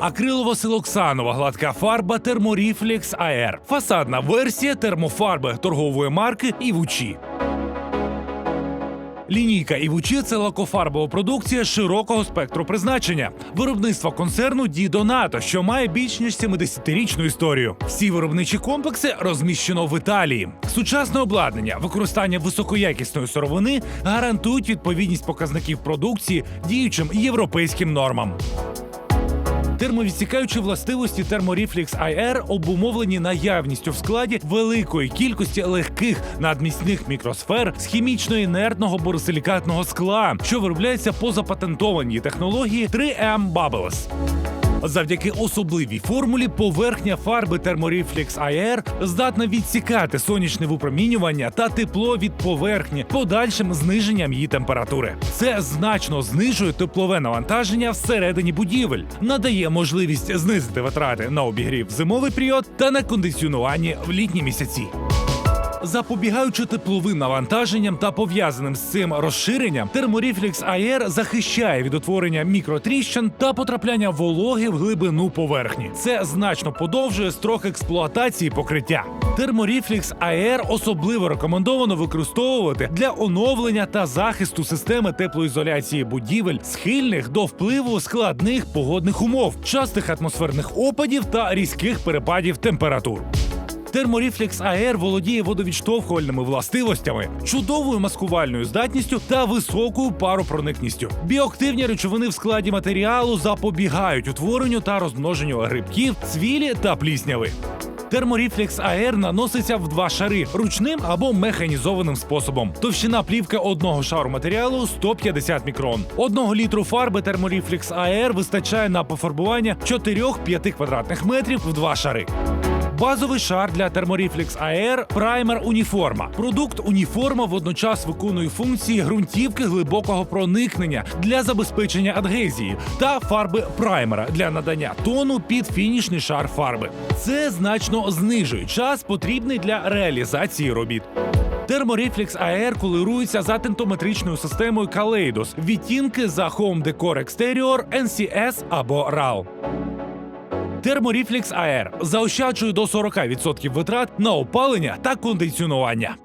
Акрилово-силоксанова гладка фарба Thermoreflex AR. Фасадна версія термофарби торгової марки Івучі. Лінійка Івучі це лакофарбова продукція широкого спектру призначення. Виробництво концерну Дідонато, що має більш ніж 70-річну історію. Всі виробничі комплекси розміщено в Італії. Сучасне обладнання, використання високоякісної сировини гарантують відповідність показників продукції діючим європейським нормам. Термовідсікаючі властивості Thermoreflex IR обумовлені наявністю в складі великої кількості легких надміцних мікросфер з хімічно-інертного боросилікатного скла, що виробляється по запатентованій технології 3M Bubbles. Завдяки особливій формулі поверхня фарби Thermoreflex IR здатна відсікати сонячне випромінювання та тепло від поверхні подальшим зниженням її температури. Це значно знижує теплове навантаження всередині будівель, надає можливість знизити витрати на обігрів в зимовий період та на кондиціонування в літні місяці. Запобігаючи тепловим навантаженням та пов'язаним з цим розширенням, Thermoreflex AR захищає від утворення мікротріщин та потрапляння вологи в глибину поверхні. Це значно подовжує строк експлуатації покриття. Thermoreflex AR особливо рекомендовано використовувати для оновлення та захисту системи теплоізоляції будівель, схильних до впливу складних погодних умов, частих атмосферних опадів та різких перепадів температур. Thermoreflex AR володіє водовідштовхувальними властивостями, чудовою маскувальною здатністю та високою паропроникністю. Біоактивні речовини в складі матеріалу запобігають утворенню та розмноженню грибків, цвілі та плісняви. Thermoreflex AR наноситься в два шари ручним або механізованим способом. Товщина плівки одного шару матеріалу 150 мікрон. Одного літру фарби Thermoreflex AR вистачає на пофарбування 4-5 квадратних метрів в два шари. Базовий шар для Thermoreflex AR – праймер уніформа. Продукт уніформа водночас виконує функції ґрунтівки глибокого проникнення для забезпечення адгезії та фарби праймера для надання тону під фінішний шар фарби. Це значно знижує час, потрібний для реалізації робіт. Thermoreflex AR кулирується за тентометричною системою Kaleidos, відтінки за Home Decor Exterior, NCS або RAL. Thermoreflex АР заощаджує до 40% витрат на опалення та кондиціонування.